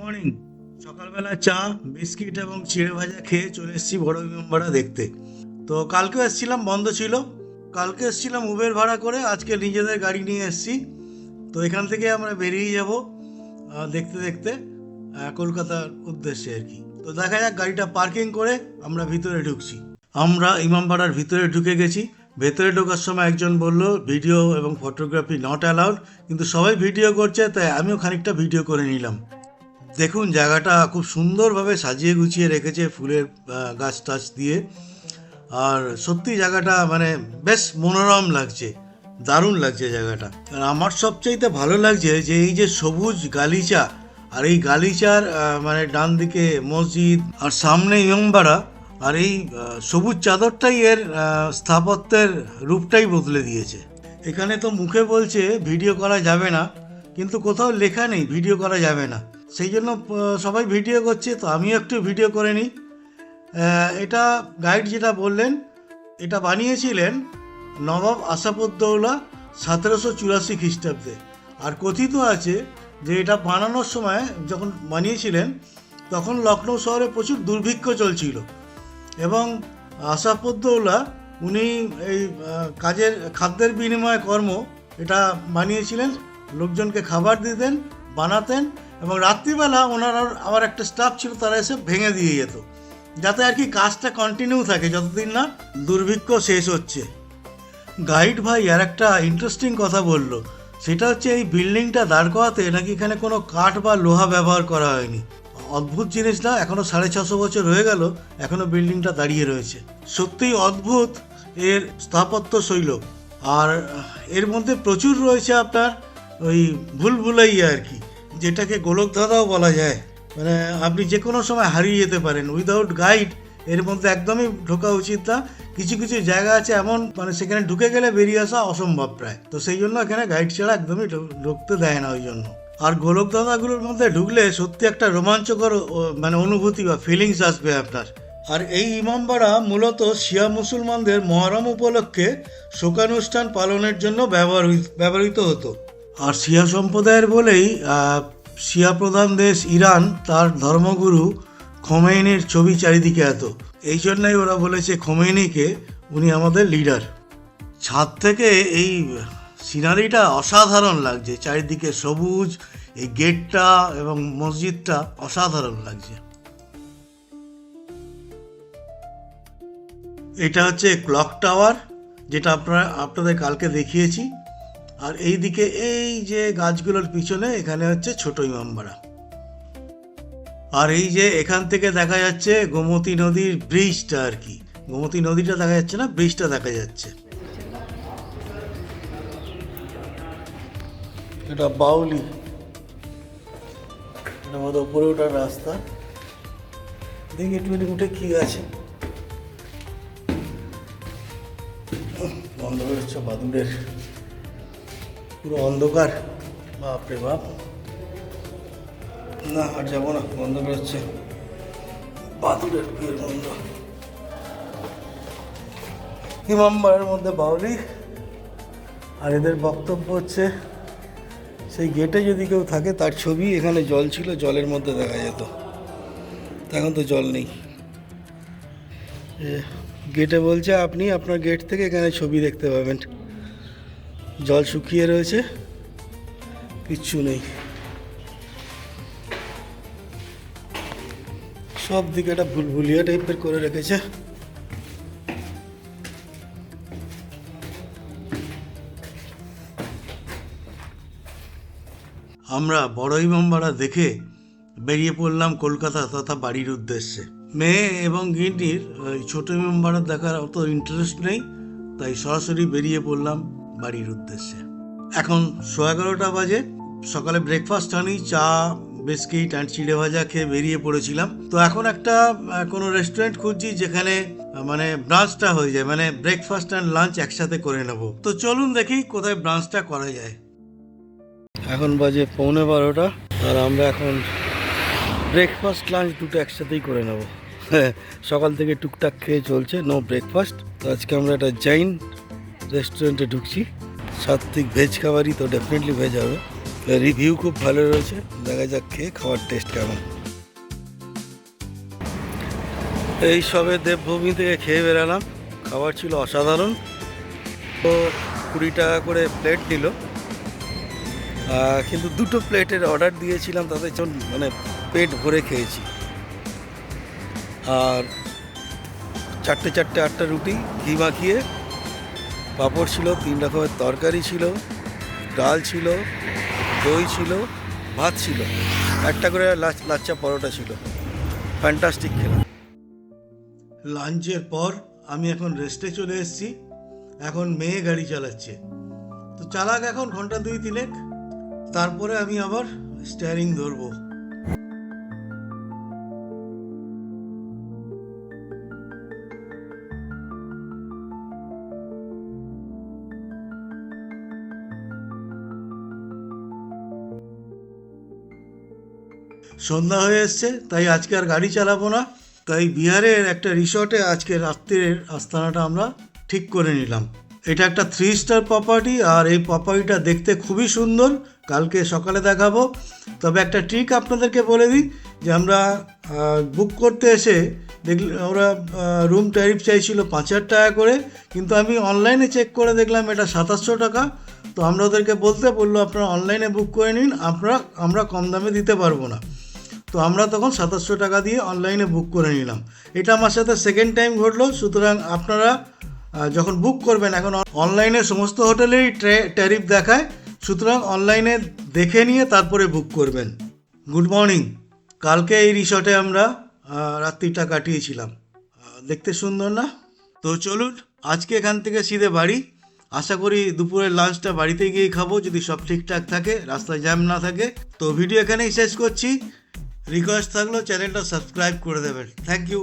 Morning সকালবেলা চা, biscuit এবং চিড়ে ভাজা খেয়ে চলে এসেছি বড় ইমামবাড়া দেখতে। তো কালকে এসেছিলাম, বন্ধ ছিল। কালকে এসেছিলাম উবের ভাড়া করে, আজকে নিজেদের গাড়ি নিয়ে এসেছি। তো এখান থেকে আমরা বেরিয়ে যাব দেখতে দেখতে কলকাতার উদ্দেশ্যে আর কি। তো দেখা যাক গাড়িটা পার্কিং করে আমরা ভিতরে ঢুকছি। আমরা ইমামবাড়ার ভিতরে ঢুকে গেছি। ভেতরে ঢোকার সময় একজন বলল ভিডিও এবং ফটোগ্রাফি নট অ্যালাউড কিন্তু সবাই ভিডিও করছে, তাই আমিও খানিকটা ভিডিও করে নিলাম। দেখুন, জায়গাটা খুব সুন্দরভাবে সাজিয়ে গুছিয়ে রেখেছে ফুলের গাছ টাছ দিয়ে। আর সত্যি জায়গাটা মানে বেশ মনোরম লাগছে, দারুণ লাগছে জায়গাটা। আর আমার সবচাইতে ভালো লাগছে যে এই যে সবুজ গালিচা, আর এই গালিচার মানে ডান দিকে মসজিদ, আর সামনে ইয়ংবাড়া, আর এই সবুজ চাদরটাই এর স্থাপত্যের রূপটাই বদলে দিয়েছে। এখানে তো মুখে বলছে, ভিডিও করা যাবে না। কিন্তু কোথাও লেখা নেই, ভিডিও করা যাবে না। সেই জন্য সবাই ভিডিও করছে, তো আমিও একটু ভিডিও করে নিই। এটা গাইড যেটা বললেন, এটা বানিয়েছিলেন নবাব আসাফুদ্দৌলা সতেরোশো চুরাশি খ্রিস্টাব্দে। আর কথিত আছে যে এটা বানানোর সময় যখন বানিয়েছিলেন, তখন লখনৌ শহরে প্রচুর দুর্ভিক্ষ চলছিল। এবং আসাফুদ্দৌলা উনি এই কাজের, খাদ্যের বিনিময়ে কর্ম এটা বানিয়েছিলেন, লোকজনকে খাবার দিতেন বানাতেন এবং রাত্রিবেলা ওনার আবার একটা স্টাফ ছিল, তারা এসে ভেঙে দিয়ে যেত। যাতে আর কি কাজটা কন্টিনিউ থাকে, যতদিন না দুর্ভিক্ষ শেষ হচ্ছে। গাইড ভাই আর একটা ইন্টারেস্টিং কথা বলল, সেটা হচ্ছে এই বিল্ডিংটা দাঁড় করাতে নাকি এখানে কোনো কাঠ বা লোহা ব্যবহার করা হয়নি। অদ্ভুত জিনিস না, এখনও সাড়ে ছশো বছর হয়ে গেল, এখনও বিল্ডিংটা দাঁড়িয়ে রয়েছে। সত্যিই অদ্ভুত, এর স্থাপত্য শৈল। আর এর মধ্যে প্রচুর রয়েছে আপনার ওই ভুল ভুলাইয়া আর কি, যেটাকে গোলকধাঁধাও বলা যায়। মানে আপনি যে কোনো সময় হারিয়ে যেতে পারেন। উইদাউট গাইড এর মধ্যে একদমই ঢোকা উচিত না। কিছু কিছু জায়গা আছে এমন মানে সেখানে ঢুকে গেলে বেরিয়ে আসা অসম্ভব প্রায়। তো সেই জন্য এখানে গাইড ছাড়া একদমই ঢুকতে দেয় না ওই জন্য। আর গোলকধাঁধাগুলোর মধ্যে ঢুকলে সত্যি একটা রোমাঞ্চকর মানে অনুভূতি বা ফিলিংস আসবে আপনার। আর এই ইমামবাড়া মূলত শিয়া মুসলমানদের মহরম উপলক্ষে শোকানুষ্ঠান পালনের জন্য ব্যবহার ব্যবহৃত হতো। আর শিয়া সম্প্রদায়ের বলেই শিয়া প্রধান দেশ ইরান, তার ধর্মগুরু খোমেইনির ছবি চারিদিকে এত। এই জন্যই ওরা বলেছে খোমেইনিকে উনি আমাদের লিডার। ছাদ থেকে এই সিনারিটা অসাধারণ লাগছে। চারিদিকে সবুজ, এই গেটটা এবং মসজিদটা অসাধারণ লাগছে। এটা হচ্ছে ক্লক টাওয়ার, যেটা আপনারা আপনাদের কালকে দেখিয়েছি। আর এই দিকে এই যে গাছগুলোর পিছনে এখানে হচ্ছে ছোট ইমামবাড়া। আর এই যে এখান থেকে দেখা যাচ্ছে গোমতী নদীর ব্রিজটা আর কি। গোমতী নদীটা দেখা যাচ্ছে না, ব্রিজটা দেখা যাচ্ছে। এটা বাউলি। এটা আমাদের উপরে ওঠার রাস্তা। দেখি একটু উঠে কি আছে। বন্ধ হচ্ছে বাদুড়ের পুরো অন্ধকার। বাপরে বাপ। না, আর যাব না বন্ধ বেরোচ্ছে। বাদুড়ের বিয়ের বন্ধ ইমামবাড়ের মধ্যে বাউলি। আর এদের বক্তব্য হচ্ছে, সেই গেটে যদি কেউ থাকে, তার ছবি এখানে জল ছিল, জলের মধ্যে দেখা যেত। এখন তো জল নেই। গেটে বলছে, আপনি আপনার গেট থেকে এখানে ছবি দেখতে পাবেন। জল শুকিয়ে রয়েছে। কিচ্ছু নেই। সব দিকে একটা ভুলভুলিয়া টাইপের করে রেখেছে। আমরা বড় ইমামবাড়া দেখে বেরিয়ে পড়লাম কলকাতা তথা বাড়ির উদ্দেশ্যে। মেয়ে এবং গিন্নির, ওই ছোট ইমামবাড়া দেখার অত ইন্টারেস্ট নেই, তাই সরাসরি বেরিয়ে পড়লাম বাড়ির উদ্দেশ্যে। এখন শো এগারোটা বাজে, সকালে ব্রেকফাস্ট আনি, চা বিস্কিট অ্যান্ড চিড়ে ভাজা খেয়ে বেরিয়ে পড়েছিলাম। তো এখন একটা কোনো রেস্টুরেন্ট খুঁজছি যেখানে মানে ব্রাঞ্চটা হয়ে যায় মানে ব্রেকফাস্ট অ্যান্ড লাঞ্চ একসাথে করে নেব। তো চলুন দেখি কোথায় ব্রাঞ্চটা করা যায়। এখন বাজে পৌনে বারোটা, আর আমরা এখন ব্রেকফাস্ট লাঞ্চ দুটো একসাথেই করে নেব। সকাল থেকে টুকটাক খেয়ে চলছে নো ব্রেকফাস্ট আজকে আমরা একটা জাইন রেস্টুরেন্টে ঢুকছি। সাত্বিক ভেজ খাবারই তো ডেফিনেটলি ভেজ হবে। রিভিউ খুব ভালো রয়েছে। দেখা যাক খেয়ে খাওয়ার টেস্ট কেমন। এই সবে দেবভূমি থেকে খেয়ে বেরালাম। খাবার ছিল অসাধারণ। তো কুড়ি টাকা করে প্লেট নিল। কিন্তু দুটো প্লেটের অর্ডার দিয়েছিলাম, তাতে মানে পেট ভরে খেয়েছি। আর চারটে চারটে আটটা রুটি, ঘি মাখিয়ে পাঁপড় ছিল, তিন রকমের তরকারি ছিল, ডাল ছিল, দই ছিল, ভাত ছিল। একটা করে লাচ- লাচ্চা পরোটা ছিল। ফ্যান্টাস্টিক খেলাম লাঞ্চের পর আমি এখন রেস্টে চলে এসেছি। এখন মেয়ে গাড়ি চালাচ্ছে। তো চালাক এখন ঘণ্টা দুই তিনেক। তারপরে আমি আবার স্টিয়ারিং ধরবো। সন্ধ্যা হয়ে এসছে, তাই আজকে আর গাড়ি চালাবো না। তাই বিহারের একটা রিসর্টে আজকে রাত্রির আস্তানাটা আমরা ঠিক করে নিলাম। এটা একটা থ্রি স্টার প্রপার্টি আর এই প্রপার্টিটা দেখতে খুবই সুন্দর। কালকে সকালে দেখাবো। তবে একটা ট্রিক আপনাদেরকে বলে দিই যে আমরা বুক করতে এসে দেখলে ওরা রুম ট্যারিফ চাইছিল পাঁচ হাজার টাকা করে, কিন্তু আমি অনলাইনে চেক করে দেখলাম এটা সাতাশশো টাকা। তো আমরা ওদেরকে বলতে বলল, আপনারা অনলাইনে বুক করে নিন, আপনারা, আমরা কম দামে দিতে পারব না। তো আমরা তখন সাতাশশো টাকা দিয়ে অনলাইনে বুক করে নিলাম। এটা আমার সাথে সেকেন্ড টাইম ঘটলো, সুতরাং আপনারা যখন বুক করবেন, এখন অনলাইনে সমস্ত হোটেলেই ট্যারিফ দেখায়। সুতরাং অনলাইনে দেখে নিয়ে তারপরে বুক করবেন। গুড মর্নিং কালকে এই রিসর্টে আমরা রাত্রিটা কাটিয়েছিলাম। দেখতে সুন্দর না? তো চলুন, আজকে এখান থেকে সিধে বাড়ি। আশা করি দুপুরের লাঞ্চটা বাড়িতে গিয়েই খাব, যদি সব ঠিকঠাক থাকে, রাস্তায় জ্যাম না থাকে। তো ভিডিও এখানেই শেষ করছি। রিকোয়েস্ট থাকলেও চ্যানেলটা সাবস্ক্রাইব করে দেবেন। Thank you